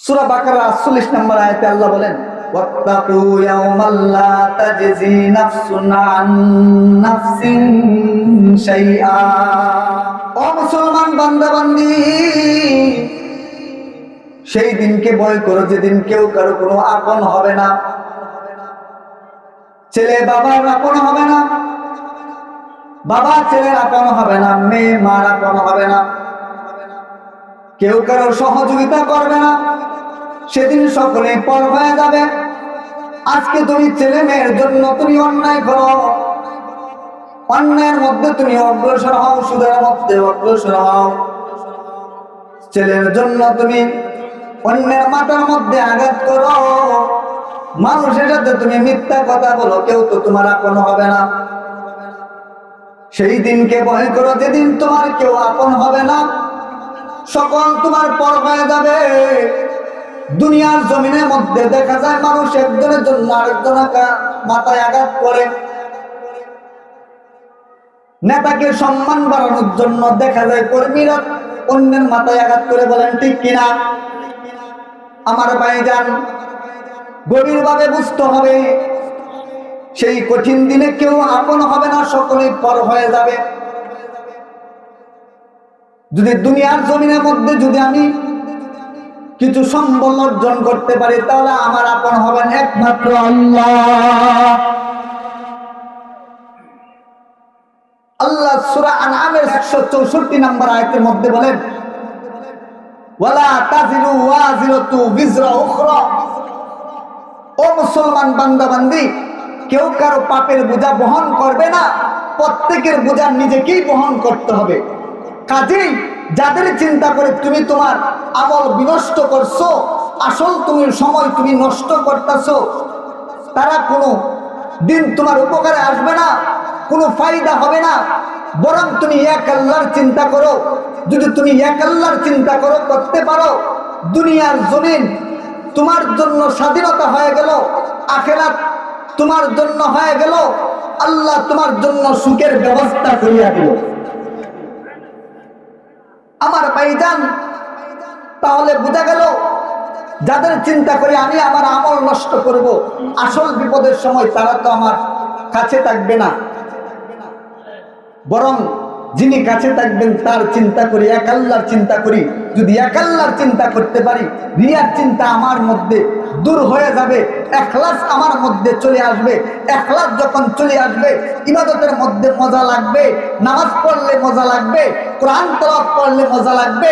সুরা বাকারা আটচল্লিশ নম্বর আয়তে আল্লাহ বলেন واتقوا يوما لا تجزي نفس عن نفس شيئا ও মুসলমান বান্দা বান্দি সেই দিনকে ভয় করো যেদিন কেউ কারো কোনো আপন হবে না ছেলে বাবার আপন হবে না বাবা ছেলের আপন হবে না মেয়ে মার আপন হবে না কেউ কারও সহযোগিতা করবে না। সেদিন সকলে পর হয়ে যাবে। আজকে তুমি ছেলে মেয়ের জন্য তুমি অন্যায় করো। অন্যায়ের মধ্যে তুমি অগ্রসর হও, সুদের মধ্যে অগ্রসর হও। ছেলের জন্য তুমি অন্যের মাথার মধ্যে আঘাত করো। মানুষের সাথে তুমি মিথ্যা কথা বলো, কেউ তো তোমার আপন হবে না। সেই দিনকে ভয় করো, যেদিন তোমার কেউ আপন হবে না। সকল তোমার পর হয়ে যাবে। দুনিয়ার জমিনের মধ্যে দেখা যায় মানুষ একজনের জন্য আরেকজনকে মাথায় আঘাত করে। নেতাকে সম্মান বাড়ানোর জন্য দেখা যায় কর্মীরা অন্যের মাথায় আঘাত করে বলেন, ঠিক কিনা? আমার ভাইজান গভীর ভাবে বুঝতে হবে। সেই কঠিন দিনে কেউ আপন হবে না সকলে পর হয়ে যাবে। যদি দুনিয়ার জমিনের মধ্যে যদি আমি কিছু সম্বল অর্জন করতে পারি, তাহলে আমার আপন হবেন একমাত্র আল্লাহ। আল্লাহ সূরা আনআমের 164 নম্বর আয়াতের মধ্যে বলেন, ওয়ালা তাজিরু ওয়াজিরাতু বিজরা উখরা। ও মুসলমান বান্দা বান্দি কেউ কারও পাপের বোঝা বহন করবে না, প্রত্যেকের বোঝা নিজেকেই বহন করতে হবে। কাজেই যাদের চিন্তা করে তুমি তোমার আমল বিনষ্ট করছ, আসল তুমি সময় তুমি নষ্ট করতেছো, তারা কোনো দিন তোমার উপকারে আসবে না, কোনো ফায়দা হবে না। বরং তুমি এক আল্লাহর চিন্তা করো, যদি তুমি এক আল্লাহর চিন্তা করো, করতে পারো, দুনিয়ার জমিন তোমার জন্য স্বাধীনতা হয়ে গেল, আখেরাত তোমার জন্য হয়ে গেল, আল্লাহ তোমার জন্য সুখের ব্যবস্থা করিয়া দিল। আমার ভাইজান, তাহলে বোঝা গেল যাদের চিন্তা করি আমি আমার আমল নষ্ট করব, আসল বিপদের সময় তারা তো আমার কাছে থাকবে না। বরং যিনি কাছে থাকবেন, তার চিন্তা করি একাল্লার চিন্তা করি। যদি একাল্লার চিন্তা করতে পারি রিয়ার চিন্তা আমার মধ্যে দূর হয়ে যাবে একলাস আমার মধ্যে চলে আসবে। একলাস যখন চলে আসবে, ইবাদতের মধ্যে মজা লাগবে, নামাজ পড়লে মজা লাগবে, কোরআন তলব পড়লে মজা লাগবে,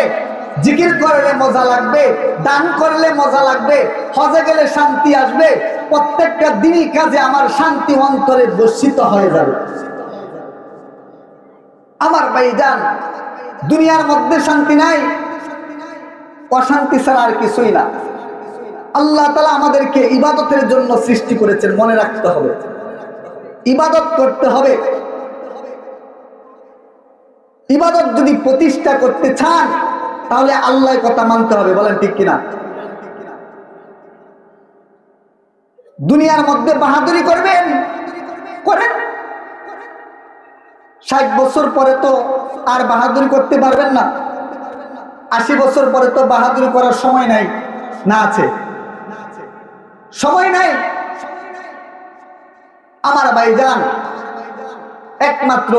জিকির করলে মজা লাগবে, দান করলে মজা লাগবে, হজে গেলে শান্তি আসবে, প্রত্যেকটা দিনই কাজে আমার শান্তি অন্তরে বর্ষিত হয়ে যাবে। আমার ভাই যান দুনিয়ার মধ্যে শান্তি নাই, অশান্তি ছাড়া আর কিছুই না। আল্লাহ তালা আমাদেরকে ইবাদতের জন্য সৃষ্টি করেছেন, মনে রাখতে হবে। ইবাদত করতে হবে। ইবাদত যদি প্রতিষ্ঠা করতে চান, তাহলে আল্লাহর কথা মানতে হবে, বলেন ঠিক কিনা? দুনিয়ার মধ্যে বাহাদুরি করবেন? করেন। ষাট বছর পরে তো আর বাহাদুরি করতে পারবেন না। আশি বছর পরে তো বাহাদুরি করার সময় নাই, না আছে। সময় নাই। আমার ভাইজান, একমাত্র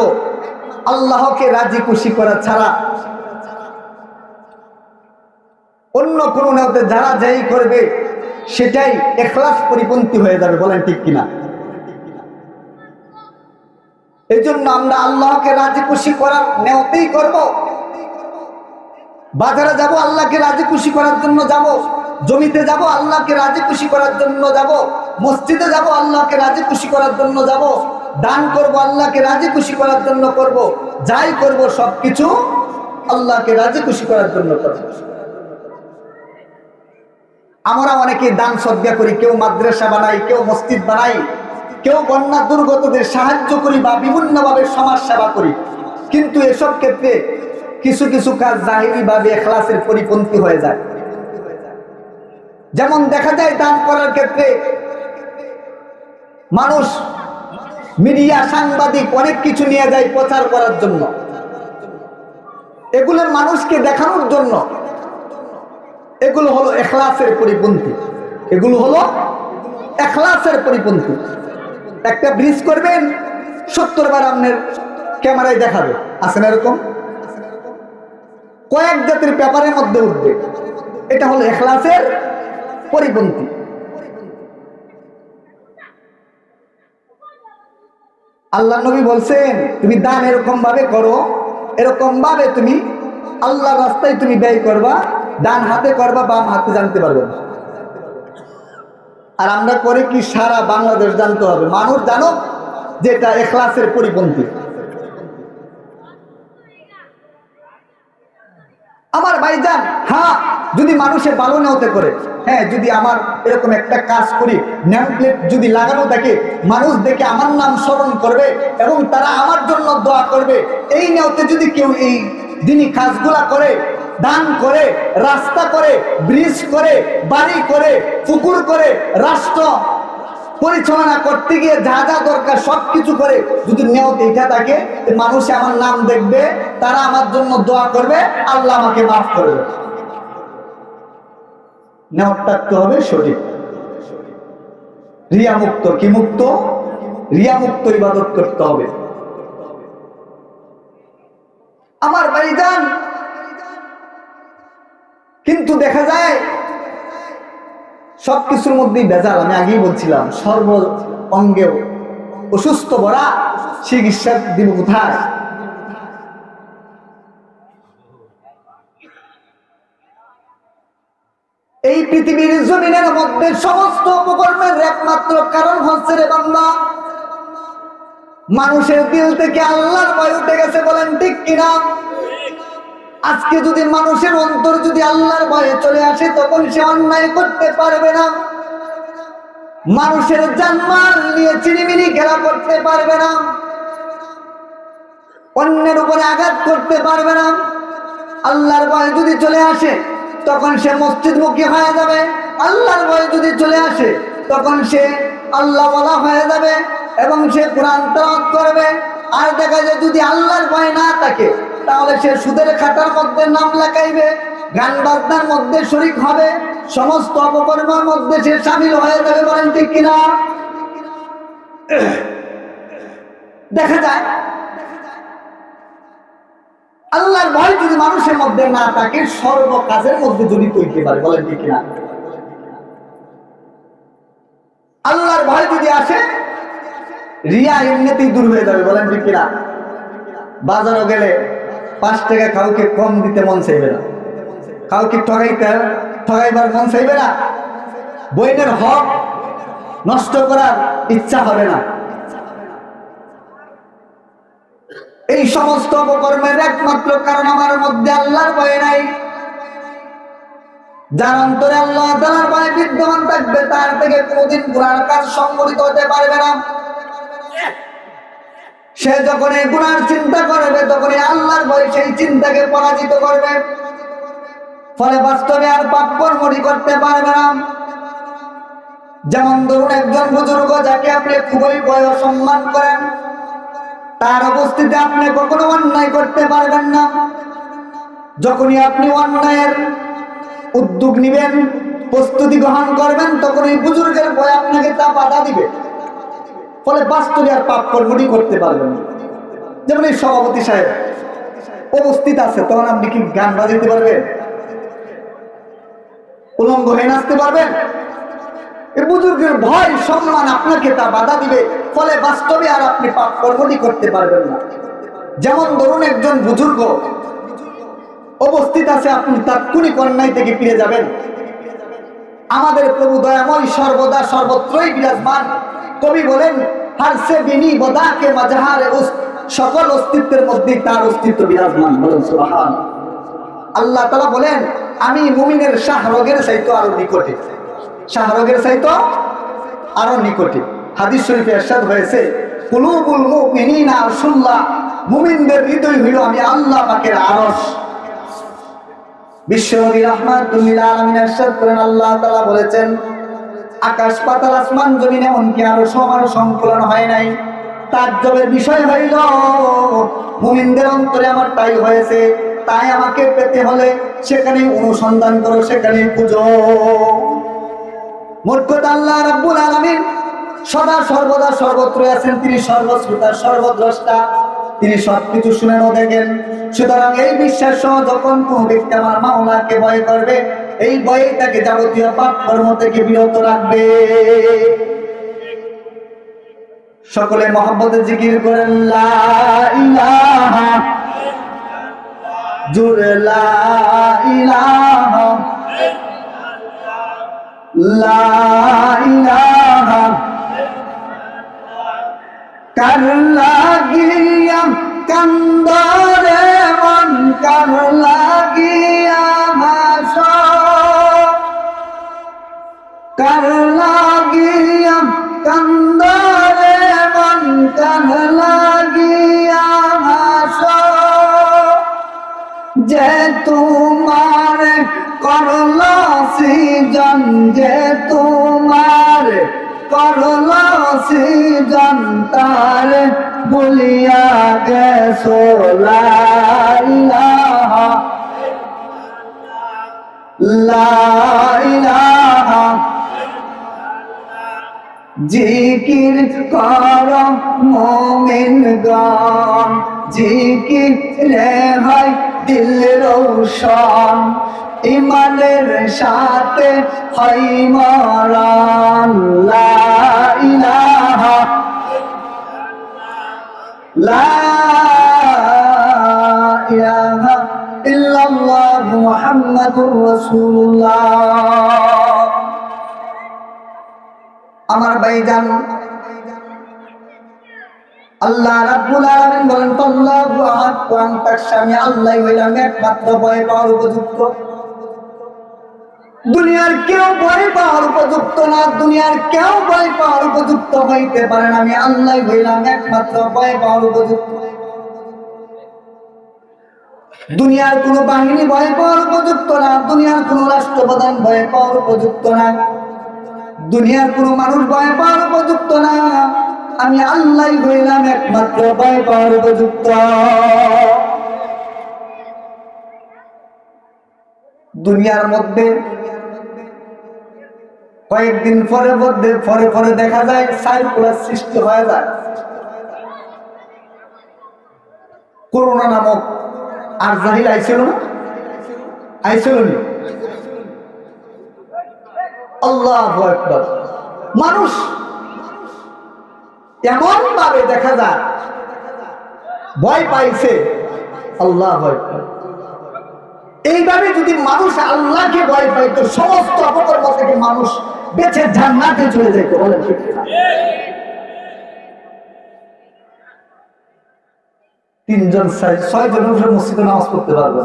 আল্লাহকে রাজি খুশি করা ছাড়া অন্য কোনো নেওতে যারা যাই করবে, সেটাই এখলাস পরিপন্থী হয়ে যাবে, বলেন ঠিক কিনা? এই জন্য আমরা আল্লাহকে রাজি খুশি করার নেওতেই করব। বাজারে যাব, আল্লাহকে রাজি খুশি করার জন্য যাব। জমিতে যাব, আল্লাহকে রাজি খুশি করার জন্য যাব, মসজিদে যাব, আল্লাহকে রাজি খুশি করার জন্য যাব, দান করব, আল্লাহকে রাজি খুশি করার জন্য করব, যাই করব সবকিছু আল্লাহকে রাজি খুশি করার জন্য করব। আমরা অনেকে দান সদ্গা করি, কেউ মাদ্রাসা বানাই, কেউ মসজিদ বানাই, কেউ বন্যা দুর্গতদের সাহায্য করি বা বিভিন্নভাবে সমাজ সেবা করি। কিন্তু এসব ক্ষেত্রে কিছু কিছু কাজ জাহিরি ভাবে এখলাসের পরিপন্থী হয়ে যায়। যেমন দেখা যায় দান করার ক্ষেত্রে মানুষ মিডিয়া, সাংবাদিক অনেক কিছু নিয়ে যায় প্রচার করার জন্য। এগুলো মানুষকে দেখানোর জন্য। এগুলো হলো এখলাসের পরিপন্থী। এগুলো হলো এখলাসের পরিপন্থী। একটা ব্রিজ করবেন, সত্তর বার আপনার ক্যামেরায় দেখাবে। আছে না এরকম? কয়েক জাতির পেপারের মধ্যে উঠবে। এটা হলো এখলাসের পরিপন্থী। আল্লাহ নবী বলছেন, তুমি দান এরকম ভাবে করো এরকম ভাবে তুমি আল্লাহ রাস্তায় তুমি ব্যয় করবা, ডান হাতে করবা, বাম হাতে জানতে পারবে আর আমরা করে কি সারা বাংলাদেশ জানতে হবে? মানুষ জানো যে এটা এখলাসের পরিপন্থী। আমার ভাইজান হ্যাঁ যদি মানুষের ভালো নেওয়াতে করে হ্যাঁ যদি আমার এরকম একটা কাজ করি নেম প্লেট যদি লাগানো থাকে মানুষ দেখে আমার নাম স্মরণ করবে এবং তারা আমার জন্য দোয়া করবে, এই নেওতে যদি কেউ এই দিনই কাজগুলা করে, দান করে, রাস্তা করে ব্রিজ করে, বাড়ি করে, পুকুর করে, রাষ্ট্র পরিচালনা করতে গিয়ে যা যা দরকার সব কিছু করে যদি নিয়ত এইটা থাকে মানুষে আমার নাম দেখবে, তারা আমার জন্য দোয়া করবে, আল্লাহ আমাকে মাফ করবে। হবে, সঠিক। রিয়া মুক্ত কি মুক্ত? ইবাদত করতে হবে। আমার বাড়ি যান কিন্তু দেখা যায় সবকিছুর মধ্যেই ভেজাল, আমি আগেই বলছিলাম, সর্ব অঙ্গেও। অসুস্থ ভরা চিকিৎসা দিব কোথায়? এই পৃথিবীর জমিনের মধ্যে সমস্ত উপকরণের একমাত্র কারণ হচ্ছে রে বাংলা মানুষের দিল থেকে আল্লাহর ভয় উঠে গেছে বলেন ঠিক কিনা? আজকে যদি মানুষের অন্তর যদি আল্লাহর ভয়ে চলে আসে, তখন সে অন্যায় করতে পারবে না। মানুষের জানমাল নিয়ে চিনিমিনি খেলা করতে পারবে না। অন্যের উপরে আঘাত করতে পারবে না। আল্লাহর ভয়ে যদি চলে আসে, তখন সে মসজিদমুখী হয়ে যাবে। আল্লাহর ভয়ে যদি চলে আসে, তখন সে আল্লাহ বলা হয়ে যাবে এবং সে কোরআন তেলাওয়াত করবে। আর দেখা যায় যদি আল্লাহর ভয় না থাকে তাহলে সে সুদের খাতার মধ্যে নাম লেখাইবে গান বাজনার মধ্যে শরিক হবে, সমস্ত অপকর্মের মধ্যে সে সামিল হয়ে যাবে বলেন ঠিক কিনা? দেখা যায়, আল্লাহর ভয় যদি মানুষের মধ্যে না থাকে, সর্ব কাজের মধ্যে জড়িত হইতে পারে বলেন ঠিক কিনা? আল্লাহর ভয় যদি আসে, রিয়া এমনিতেই দূর হয়ে যাবে, বলেন ঠিক কিনা? বাজারও গেলে পাঁচ টাকা কাউকে কম দিতে মন চাইবে না। কাউকে ঠগাইতে, ঠগাইবার মন চাইবে না। বইনের হক নষ্ট করার ইচ্ছা হবে না। এই সমস্ত অপকর্মের একমাত্র কারণ আমার মধ্যে আল্লাহর ভয় নাই। যার অন্তরে আল্লাহ তালার ভয় বিদ্যমান থাকবে, তার থেকে কোনোদিন গুণার কাজ সংগঠিত হতে পারবে না। সে যখন এই গুণার চিন্তা করবে, তখন আল্লাহর ভয় সেই চিন্তাকে পরাজিত করবে। ফলে বাস্তবে আর পাপ কর্মটি করতে পারবে না। যেমন ধরুন একজন বুজুর্গ, যাকে আপনি খুবই ভয় সম্মান করেন, তার অবস্থিতে আপনি কখনো অন্যায় করতে পারবেন না। যখনই আপনি অন্যায়ের উদ্যোগ নিবেন, প্রস্তুতি গ্রহণ করবেন তখন এই বুজুর্গের ভয় আপনাকে তা বাধা দিবে। ফলে বাস্তবে আর পাপ কর্মটি করতে পারবেন যেমন এই সভাপতি সাহেব উপস্থিত আছে, তখন আপনি কি গান বাজাতে পারবেন? উলঙ্গ হয়ে নাচতে পারবেন? এই বুজুর্গের ভয়, সম্মান আপনাকে তা বাধা দিবে, ফলে বাস্তবে আর আপনি পাপ কর্মটি করতে পারবেন না। যেমন ধরুন একজন বুজুর্গ অবস্থিত আছে, আপনি তাৎক্ষণিক অন্যায় থেকে ফিরে যাবেন। আমাদের প্রভু দয়াময় সর্বদা সর্বত্রই বিরাজমান। কবি বলেন বিনি বদাকে সকল অস্তিত্বের মধ্যেই তার অস্তিত্ব বিরাজমান, বলেন সুবহান। আল্লাহ তালা বলেন, আমি মুমিনের চাইতো আরও নিকটে। চাইতো আরও নিকটে। হাদিস শরীফে এরশাদ হয়েছে, কুলুবুল মুমিনিনা মুমিনদের হৃদয় হইল আমি আল্লাহ পাকের আরশ। বিশ্বনবী রহমাতুল্লিল আলামিন এরশাদ করেন, আল্লাহ তাআলা বলেছেন আকাশ পাতাল আসমান জমিন, এমনকি আরও সমান সংকলন হয় নাই। তার তাজ্জবের বিষয় হইল, মুমিনদের অন্তরে আমার তাই হয়েছে, তাই আমাকে পেতে হলে সেখানে অনুসন্ধান করো, সেখানে পুজো। আল্লাহ সদা সর্বদা সর্বত্র আছেন, তিনি সর্বদ্রষ্টা, তিনি সবকিছু শুনেন ও দেখেন। সুতরাং এই বিশ্বাস যখন কোন ব্যক্তি আমার মাওলাকে ভয় করবে এই ভয়ে তাকে যাবতীয় পাপ কর্ম থেকে বিরত রাখবে। সকলে মহব্বতে জিকির করেন জুড়ে কার কান্দরে মন, কার লাগিয়া কার লাগিয়া মন কার লাগিয়া যে তোমার করল সৃজন, যে তোমার করল সৃজন, তার বলিয়া গেছো। লা ইলাহা জিকির কর মোমিন গান জিকির রে হয় দিল রৌশন। ইমানের সাথে হয় মরান লা লা মুহাম্মাদুর রাসূলুল্লাহ। আমার ভাইজান আল্লাহ রাব্বুল আলামিন বলেন, আল্লাহু আহাদ, কোরআন তাকসামি আল্লাহ হইলাম একমাত্র ভয় পাওয়ার উপযুক্ত। দুনিয়ার কেউ ভয় পাওয়ার উপযুক্ত না, দুনিয়ার কেউ ভয় পাওয়ার উপযুক্ত হইতে পারেন আমি আল্লাহ হইলাম একমাত্র ভয় পাওয়ার উপযুক্ত। দুনিয়ার কোন বাহিনী ভয় পাওয়ার উপযুক্ত না, দুনিয়ার কোন রাষ্ট্রপ্রধান ভয় পাওয়ার উপযুক্ত না। দুনিয়ার কোন মানুষ ভয় পাওয়ার উপযুক্ত না। আমি আল্লাহ হইলাম একমাত্র ভয় পাওয়ার উপযুক্ত। দুনিয়ার মধ্যে কয়েকদিন পরে মধ্যে পরে পরে দেখা যায় সাইকুলার সৃষ্টি হয়ে যায়। করোনা নামক আর জাহিল আইছিল না? আইছিল নি? আল্লাহ মানুষ এমন ভাবে দেখা যায়, ভয় পাইছে, আল্লাহ এইভাবে যদি মানুষ আল্লাহকে ভয় পাইতো সমস্ত অপকর্ম থেকে মানুষ বেঁচে জান্নাতে চলে যেত তিনজন, ছয়- উপরে মসজিদে নামাজ পড়তে পারবে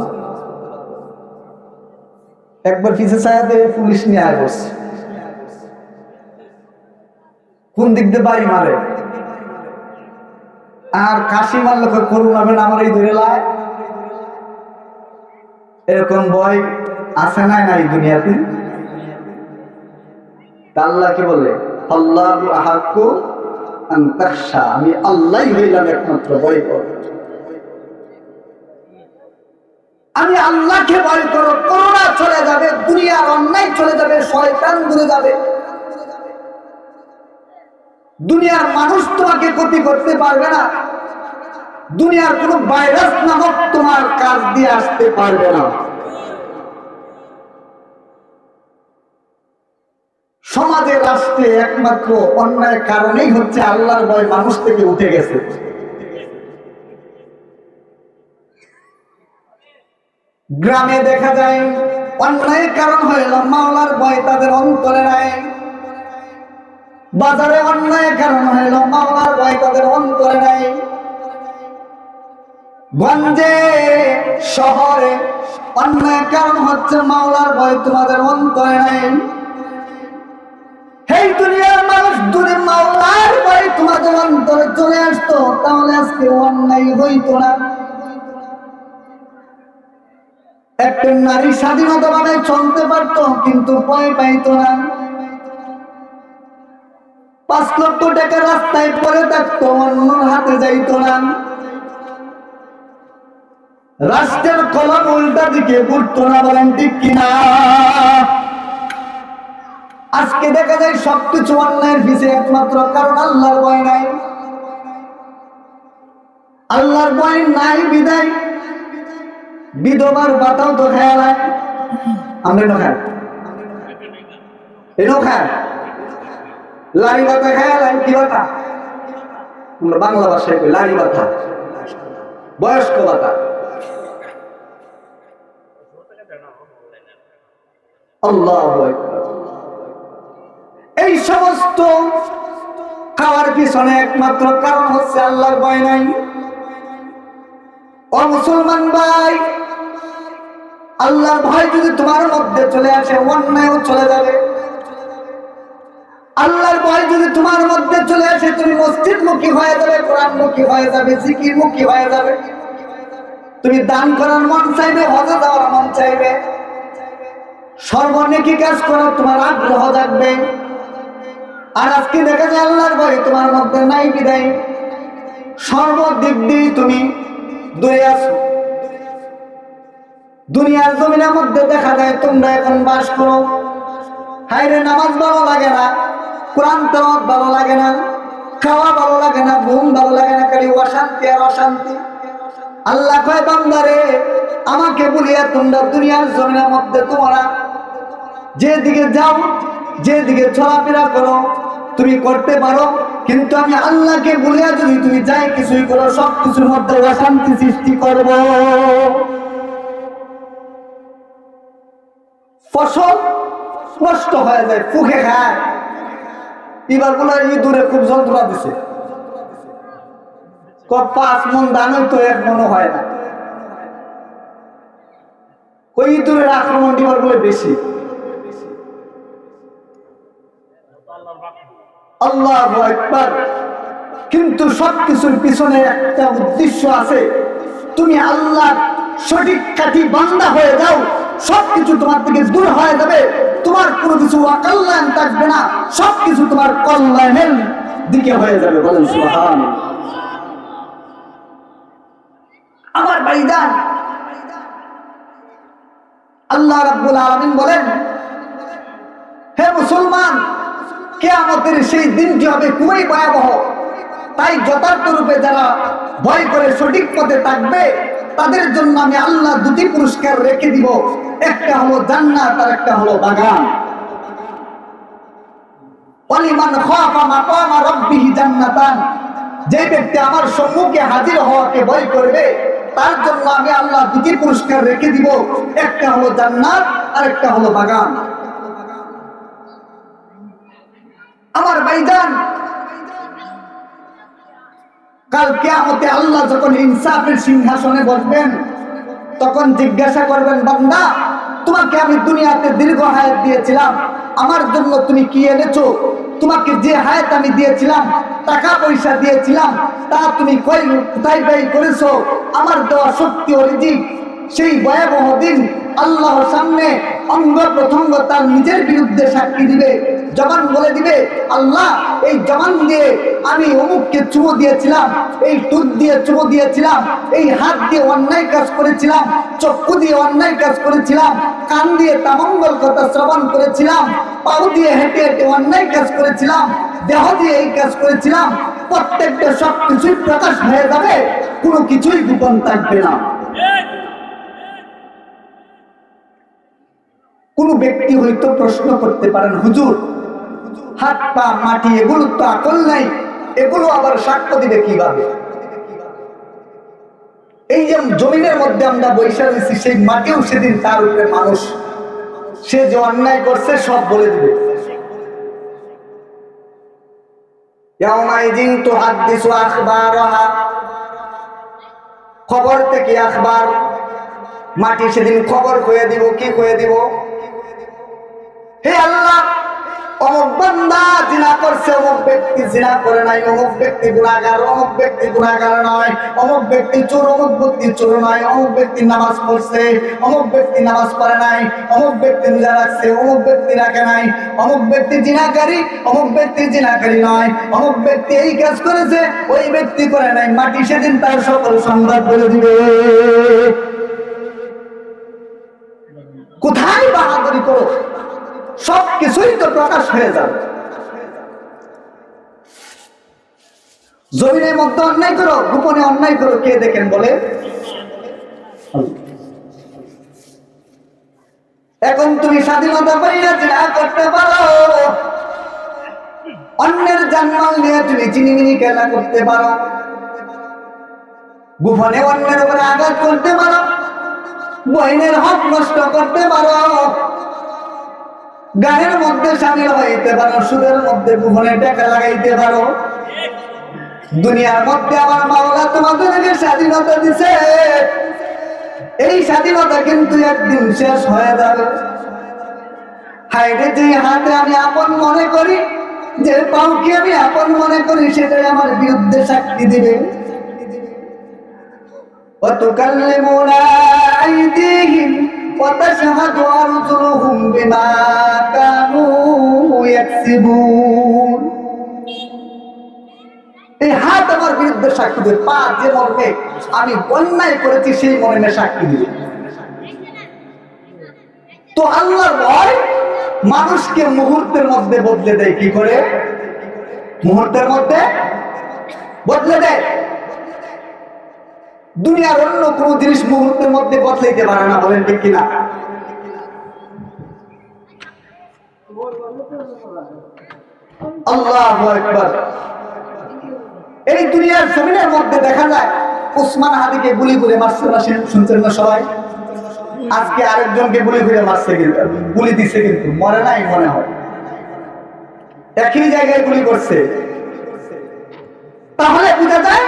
একবার পিছে ছায়া পুলিশ নিয়ে আয় বসছে। কোন দিক দিয়ে বাড়ি মারে? আর কাশি মারলে কই করুন হবে না, আমার এই ধরে এরকম বই আছে নাই নাই দুনিয়াতে? আল্লাহ কি বলে আল্লাহ আহাক্কু আমি আল্লাহই হইলাম একমাত্র ভয় কর। আমি আল্লাহকে ভয় করো, করোনা চলে যাবে, দুনিয়ার অন্যায় চলে যাবে, শয়তান দূরে যাবে। দুনিয়ার মানুষ তোমাকে ক্ষতি করতে পারবে না। দুনিয়ার কোন ভাইরাস নামক তোমার কাজ দিয়ে আসতে পারবে না। সমাজে, রাষ্ট্রে একমাত্র অন্যায় কারণেই হচ্ছে আল্লাহর ভয় মানুষ থেকে উঠে গেছে। গ্রামে দেখা যায়, অন্যায় কারণ হইল মাওলার ভয় তাদের অন্তরে নাই। বাজারে অন্যায় কারণ হইল? মাওলার ভয় তাদের অন্তরে নাই। গঞ্জে, শহরে অন্যায় কারণ হচ্ছে? মাওলার ভয় তোমাদের অন্তরে নাই। এই দুনিয়ার মানুষ দূরে মাওলার ভয় তোমাদের অন্তরে চলে আসতো, তাহলে আজকে অন্যায় হইতো না। একটা নারী স্বাধীনতা ভাবে চলতে পারতো, কিন্তু ভয় পাইতো না। পাঁচ লক্ষ টাকা রাস্তায় পরে থাকতো অন্য হাতে যাইতো না। রাষ্ট্রের কলম উল্টা দিকে ঘুরতো না বলেন ঠিক কিনা? আজকে দেখা যায় সবকিছু অন্যায়ের পিছিয়ে একমাত্র কারণ আল্লাহর ভয় নাই। আল্লাহর ভয় নাই বিদায়। বিধবার বাতাও তো খেয়াল আমরা নো খায় এনো হয় কি বাংলা ভাষায় লাড়ি বয়স্ক এই সমস্ত খাওয়ার পিছনে একমাত্র কারণ হচ্ছে আল্লাহর ভয় নাই। ও মুসলমান ভাই, আল্লাহর ভয় যদি তোমার মধ্যে চলে আসে, অন্যায়ও চলে যাবে। আল্লাহর ভয় যদি তোমার মধ্যে চলে আসে, তুমি মসজিদ মুখী হয়ে যাবে কোরআন মুখী হয়ে যাবে জিকির মুখী হয়ে যাবে। তুমি দান করার মন চাইবে, হজে যাওয়ার মন চাইবে। সর্বনেকি কাজ করার তোমার আগ্রহ থাকবে আর আজকে দেখা যায় আল্লাহর ভয় তোমার মধ্যে নাই বিদায়। সর্বদিক দিয়ে তুমি দূরে আছো। দুনিয়ার জমিনের মধ্যে দেখা যায় তোমরা এখন বাস করো। হাইরে নামাজ ভালো লাগে না। খাওয়া ভালো লাগে না, ঘুম ভালো লাগে না অশান্তি অশান্তি। আল্লাহ আমাকে বলিয়া তোমরা দুনিয়ার জমিনের মধ্যে তোমরা যেদিকে যাও, যেদিকে চলাফেরা করো, তুমি করতে পারো। কিন্তু আমি আল্লাহকে বলিয়া যদি তুমি যাই, কিছুই করো সব কিছুর মধ্যে অশান্তি সৃষ্টি করব। ফসল নষ্ট হয়ে যায়, ফুকে খায়। এবার বলে ইঁদুরে খুব যন্ত্রণা দিছে। পাঁচ মন তো এক মনে হয় না। ওই ইঁদুরের আক্রমণ বেশি। আল্লাহ একবার কিন্তু সবকিছুর পিছনে একটা উদ্দেশ্য আছে। তুমি আল্লাহ সঠিক কাঠি বান্দা হয়ে যাও, সবকিছু তোমার থেকে দূর হয়ে যাবে। তোমার কোনো কিছু অকল্যাণ থাকবে না, সবকিছু তোমার কল্যাণের দিকে হয়ে যাবে বলেন সুবহান আমার ভাইজান, আল্লাহ রাব্বুল আলামিন বলেন, হে মুসলমান, কেয়ামতের সেই দিনটি হবে খুবই ভয়াবহ। তাই যথার্থ রূপে যারা ভয় করে সঠিক পথে থাকবে তাদের জন্য আমি আল্লাহ দুটি পুরস্কার রেখে দিব। একটা হলো জান্নাত আর একটা হলো বাগান। যে ব্যক্তি আমার সম্মুখে হাজির হওয়াকে ভয় করবে, তার জন্য আমি আল্লাহ দুটি পুরস্কার রেখে দিব। একটা হলো জান্নাত আর একটা হলো বাগান। আমার ভাইজান কাল কেয়ামতে আল্লাহ যখন ইনসাফের সিংহাসনে বসবেন, তখন জিজ্ঞাসা করবেন, বান্দা, তোমাকে আমি দুনিয়াতে দীর্ঘ হায়াত দিয়েছিলাম। আমার জন্য তুমি কি এনেছো? তোমাকে যে হায়াত আমি দিয়েছিলাম টাকা পয়সা দিয়েছিলাম, তা তুমি কই কোথায় ব্যয় করেছ? আমার দেওয়া শক্তি অরিজিক সেই ভয়াবহ দিন আল্লাহর সামনে অঙ্গ প্রথঙ্গ তার নিজের বিরুদ্ধে সাক্ষী দিবে। জবান বলে দিবে, আল্লাহ, এই জবান দিয়ে আমি অমুককে চুমো দিয়েছিলাম, এই টুক দিয়ে চুমো দিয়েছিলাম, এই হাত দিয়ে অন্যায় কাজ করেছিলাম, চক্ষু দিয়ে অন্যায় কাজ করেছিলাম, কান দিয়ে তামঙ্গল কথা শ্রবণ করেছিলাম, পাও দিয়ে হেঁটে হেঁটে অন্যায় কাজ করেছিলাম, দেহ দিয়ে এই কাজ করেছিলাম, প্রত্যেকটা সব কিছুই প্রকাশ হয়ে যাবে, কোনো কিছুই গোপন থাকবে না। কোন ব্যক্তি হয়তো প্রশ্ন করতে পারেন, হুজুর হাত পা, মাটি, এগুলো তো আকল নাই। এগুলো আবার সাক্ষ্য দিবে কীভাবে? এই যে জমিনের মধ্যে আমরা বৈশা রয়েছি সেই মাটিও সেদিন তার উপরে মানুষ। সে যে অন্যায় করছে, সব বলে দিবে। খবর থেকে আখবার। মাটি সেদিন খবর হয়ে দিব, কি হয়ে দিব? হে আল্লাহ! অমুক বান্দা জিনা করছে অমুক ব্যক্তি জিনা করে নাই অমুক ব্যক্তি গুণাগার অমুক ব্যক্তি গুণাগার নয় অমুক ব্যক্তি চোর অমুক ব্যক্তি চোর নয় অমুক ব্যক্তি নামাজ পড়ছে অমুক ব্যক্তি নামাজ পড়ে নাই অমুক ব্যক্তি রোজা রাখছে অমুক ব্যক্তি রাখে নাই অমুক ব্যক্তি জিনাকারী অমুক ব্যক্তি জিনাকারী নয় অমুক ব্যক্তি এই কাজ করেছে ওই ব্যক্তি করে নাই মাটি সেদিন তার সকল সংবাদ বলে দিবে কোথায় বাহাদুরি করো কিছুই তো প্রকাশ হয়ে যাবে। জমিনের মধ্যে অন্যায় করো, গোপনে অন্যায় করো, কে দেখেন বলে? এখন তুমি স্বাধীনতা পাইলে যা করতে পারো। অন্যের জানমাল নিয়ে তুমি চিনিমিনি খেলা করতে পারো। গোপনে অন্যের উপরে আঘাত করতে পারো। বহিনের হক নষ্ট করতে পারো। গানের মধ্যে সামিল হইতে পারো সুদের মধ্যে গোপনে টাকা লাগাইতে পারো দুনিয়ার মধ্যে আমার মাওলা তোমাদেরকে স্বাধীনতা দিছে এই স্বাধীনতা কিন্তু একদিন শেষ হয়ে যাবে হাইরে যে হাতে আমি আপন মনে করি যে পাউকে আমি আপন মনে করি সেটাই আমার বিরুদ্ধে সাক্ষী দিবে وتكلمنا أيديهم وتشهد أرجلهم بما كانوا يكسبون এই হাত আমার বিরুদ্ধে সাক্ষী দেবে পা যে মর্মে আমি অন্যায় করেছি সেই মর্মে সাক্ষী দিবে তো আল্লাহর ভয় মানুষকে মুহূর্তের মধ্যে বদলে দেয় কি করে মুহূর্তের মধ্যে বদলে দেয় দুনিয়ার অন্য কোন জিনিস মুহূর্তের মধ্যে বদলাইতে পারে না, বলেন ঠিক কিনা? এই দুনিয়ার জমিনের মধ্যে দেখা যায় হাদিকে গুলি করে মারছে না শুনছেন না সবাই? আজকে আরেকজনকে গুলি করে মারছে কিন্তু, গুলি দিছে কিন্তু, মরে নাই মনে হয়। একই জায়গায় গুলি করছে। তাহলে বোঝা যায়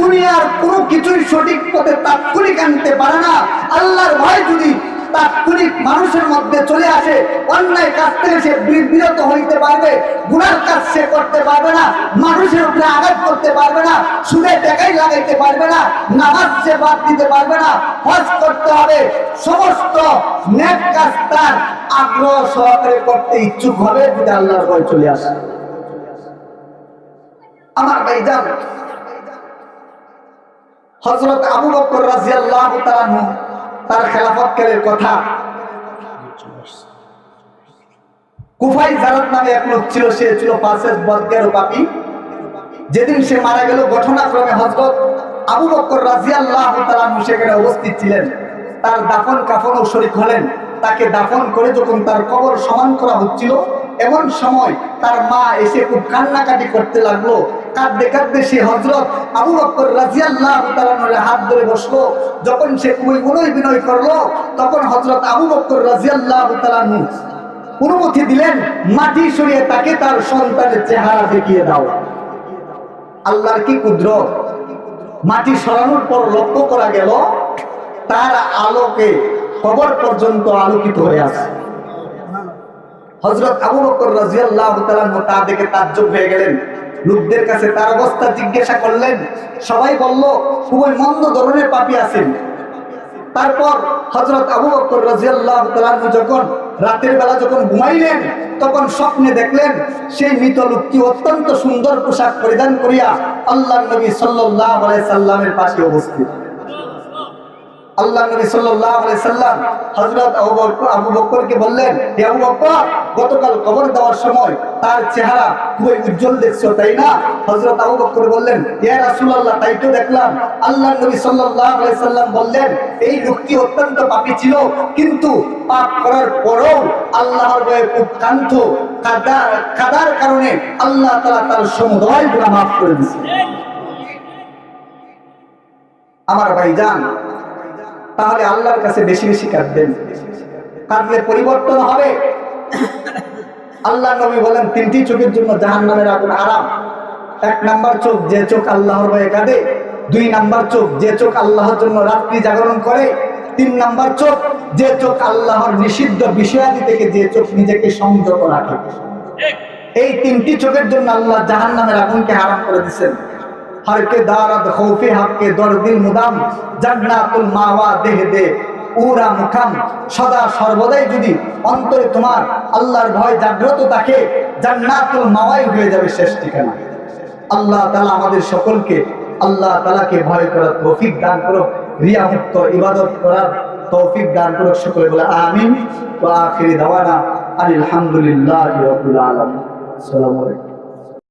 দুনিয়ার কোনো কিছুই সঠিক পথে তাৎক্ষণিক আনতে পারে না। আল্লাহর ভয় যদি তাৎক্ষণিক মানুষের মধ্যে চলে আসে, অন্যায় কাজ থেকে সে বিরত হইতে পারবে, গুনার কাজ সে করতে পারবে না, মানুষের উপরে আঘাত করতে পারবে না, সুদে টাকাই লাগাইতে পারবে না, নামাজ সে বাদ দিতে পারবে না, হজ করতে হবে, সমস্ত নেক কাজ তার আগ্রহ সহকারে করতে ইচ্ছুক হবে যদি আল্লাহর ভয় চলে আসে। আমার ভাইজান হজরত আবু বকর রাজিয়াল্লাহু তাআলা তার খেলাফত কালের কথা। কুফাই জারাত নামে এক লোক ছিল, সে ছিল পাশের বর্গের পাপি যেদিন সে মারা গেল, ঘটনাক্রমে হজরত আবু বকর রাজিয়াল্লাহু তাআলা সেখানে উপস্থিত ছিলেন। তার দাফন কাফনও শরীক হলেন। তাকে দাফন করে যখন তার কবর সমান করা হচ্ছিল, এমন সময় তার মা এসে খুব কান্নাকাটি করতে লাগল। কাঁদতে কাঁদতে সে হজরত আবু বকর রাজিয়াল্লাহু তাআলার হাত ধরে বসল। যখন সে খুবই বিনয় বিনয় করল, তখন হজরত আবু বকর রাজিয়াল্লাহু তাআলা অনুমতি দিলেন, মাটি সরিয়ে তাকে তার সন্তানের চেহারা দেখিয়ে দাও। আল্লাহর কি কুদরত? মাটি সরানোর পর লক্ষ্য করা গেল, তার আলোকে কবর পর্যন্ত আলোকিত হয়ে আছে। হজরত আবু বকর রাজিয়াল্লাহু তাআলা তা দেখে তাজ্জব হয়ে গেলেন। লোকদের কাছে তার অবস্থা জিজ্ঞাসা করলেন, সবাই বলল, খুবই মন্দ ধরনের পাপী আছেন। তারপর হজরত আবু বকর তাআলা যখন রাতের বেলা যখন ঘুমাইলেন, তখন স্বপ্নে দেখলেন, সেই মৃত লোকটি অত্যন্ত সুন্দর পোশাক পরিধান করিয়া আল্লাহ নবী সাল্লামের পাশে উপস্থিত। আল্লাহ নবী আলাইহি সাল্লাম বকর আবু বকরকে বললেন, হে আবু বকর গতকাল কবর দেওয়ার সময় তার চেহারা খুবই উজ্জ্বল দেখছ, তাই না? হযরত আবু বকর বললেন, ইয়া রাসূলুল্লাহ, তাই তো দেখলাম। আল্লাহ নবী সাল্লাল্লাহু আলাইহি সাল্লাম বললেন, এই লোকটি অত্যন্ত পাপী ছিল, কিন্তু পাপ করার পরেও আল্লাহর ভয়ে খুব কান্ত কাদা, কাদার কারণে আল্লাহ তাআলা তার সমুদয় গুনাহ মাফ করে দিয়েছে আমার ভাইজান, তাহলে আল্লাহর কাছে বেশি বেশি কাঁদবেন। কাঁদলে পরিবর্তন হবে। আল্লাহ নবী বলেন, তিনটি চোখের জন্য জাহান নামের আগুন আরাম এক নাম্বার চোখ যে চোখ আল্লাহর ভয়ে কাঁদে, দুই নাম্বার চোখ যে চোখ আল্লাহর জন্য রাত্রি জাগরণ করে, তিন নাম্বার চোখ যে চোখ আল্লাহর নিষিদ্ধ বিষয়াদি থেকে যে চোখ নিজেকে সংযত রাখে এই তিনটি চোখের জন্য আল্লাহ জাহান নামের আগুনকে হারাম করে দিচ্ছেন হরকে দারাদ খৌফে হককে দরদিল মুদাম জান্নাতুল মাওয়া দেহ দে। উরা মুখাম সদা সর্বদাই যদি অন্তরে তোমার আল্লাহর ভয় জাগ্রত থাকে, জান্নাতুল মাওয়াই হয়ে যাবে শেষ ঠিকানা। আল্লাহ তালা আমাদের সকলকে, আল্লাহ তালাকে ভয় করার তৌফিক দান করো রিয়া মুক্ত ইবাদত করার তৌফিক দান করো সকলে বলে আমিন। ওয়া আখিরি দাওয়ানা আলহামদুলিল্লাহ আসসালামু আলাইকুম।